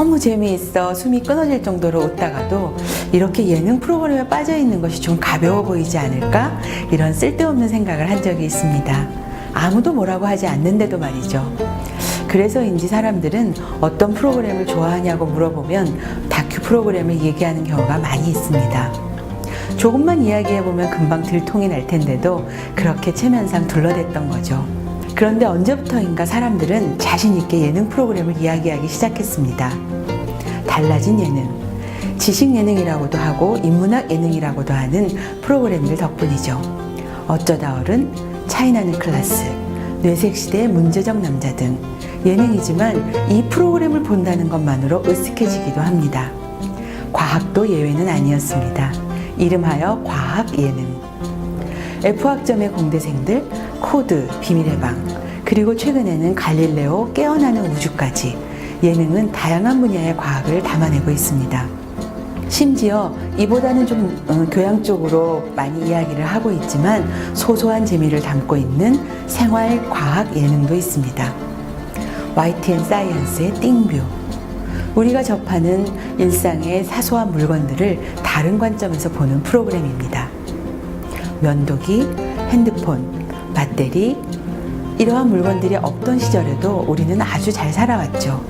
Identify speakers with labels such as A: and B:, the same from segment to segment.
A: 너무 재미있어 숨이 끊어질 정도로 웃다가도 이렇게 예능 프로그램에 빠져 있는 것이 좀 가벼워 보이지 않을까? 이런 쓸데없는 생각을 한 적이 있습니다. 아무도 뭐라고 하지 않는데도 말이죠. 그래서인지 사람들은 어떤 프로그램을 좋아하냐고 물어보면 다큐 프로그램을 얘기하는 경우가 많이 있습니다. 조금만 이야기해보면 금방 들통이 날 텐데도 그렇게 체면상 둘러댔던 거죠. 그런데 언제부터인가 사람들은 자신있게 예능 프로그램을 이야기하기 시작했습니다. 달라진 예능. 지식 예능이라고도 하고 인문학 예능이라고도 하는 프로그램들 덕분이죠. 어쩌다 어른, 차이나는 클라스, 뇌색시대의 문제적 남자 등 예능이지만 이 프로그램을 본다는 것만으로 으쓱해지기도 합니다. 과학도 예외는 아니었습니다. 이름하여 과학 예능. F학점의 공대생들, 코드, 비밀의 방, 그리고 최근에는 갈릴레오, 깨어나는 우주까지 예능은 다양한 분야의 과학을 담아내고 있습니다. 심지어 이보다는 좀 어, 교양 쪽으로 많이 이야기를 하고 있지만 소소한 재미를 담고 있는 생활 과학 예능도 있습니다. YTN 사이언스의 띵뷰. 우리가 접하는 일상의 사소한 물건들을 다른 관점에서 보는 프로그램입니다. 면도기, 핸드폰, 배터리, 이러한 물건들이 없던 시절에도 우리는 아주 잘 살아왔죠.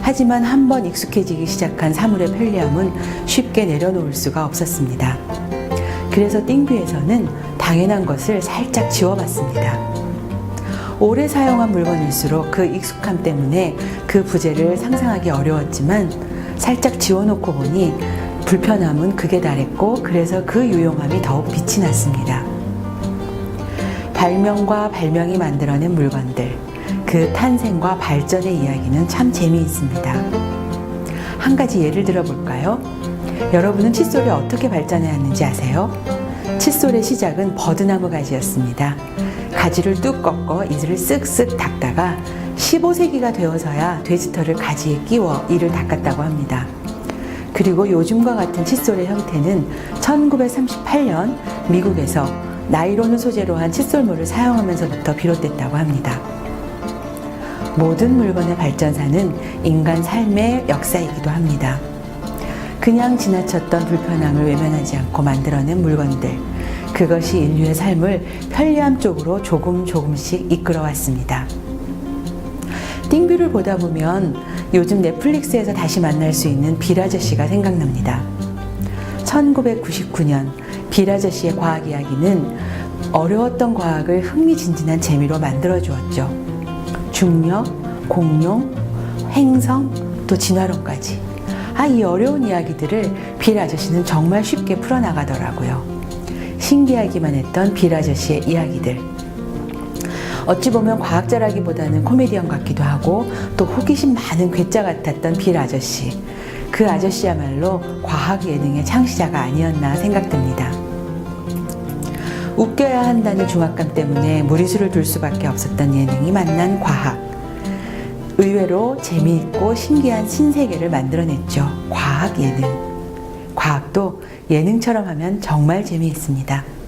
A: 하지만 한번 익숙해지기 시작한 사물의 편리함은 쉽게 내려놓을 수가 없었습니다. 그래서 띵뷰에서는 당연한 것을 살짝 지워봤습니다. 오래 사용한 물건일수록 그 익숙함 때문에 그 부재를 상상하기 어려웠지만 살짝 지워놓고 보니 불편함은 극에 달했고 그래서 그 유용함이 더욱 빛이 났습니다. 발명과 발명이 만들어낸 물건들, 그 탄생과 발전의 이야기는 참 재미있습니다. 한 가지 예를 들어볼까요? 여러분은 칫솔이 어떻게 발전해왔는지 아세요? 칫솔의 시작은 버드나무 가지였습니다. 가지를 뚝 꺾어 이를 쓱쓱 닦다가 15세기가 되어서야 돼지털을 가지에 끼워 이를 닦았다고 합니다. 그리고 요즘과 같은 칫솔의 형태는 1938년 미국에서 나이론을 소재로 한 칫솔물을 사용하면서부터 비롯됐다고 합니다. 모든 물건의 발전사는 인간 삶의 역사이기도 합니다. 그냥 지나쳤던 불편함을 외면하지 않고 만들어낸 물건들. 그것이 인류의 삶을 편리함 쪽으로 조금 조금씩 이끌어왔습니다. 띵뷰를 보다 보면 요즘 넷플릭스에서 다시 만날 수 있는 빌아저씨가 생각납니다. 1999년 빌아저씨의 과학 이야기는 어려웠던 과학을 흥미진진한 재미로 만들어 주었죠. 중력, 공룡, 행성, 또 진화론까지. 아, 이 어려운 이야기들을 빌 아저씨는 정말 쉽게 풀어나가더라고요. 신기하기만 했던 빌 아저씨의 이야기들. 어찌 보면 과학자라기보다는 코미디언 같기도 하고 또 호기심 많은 괴짜 같았던 빌 아저씨. 그 아저씨야말로 과학 예능의 창시자가 아니었나 생각됩니다. 웃겨야 한다는 중압감 때문에 무리수를 둘 수밖에 없었던 예능이 만난 과학. 의외로 재미있고 신기한 신세계를 만들어냈죠. 과학 예능. 과학도 예능처럼 하면 정말 재미있습니다.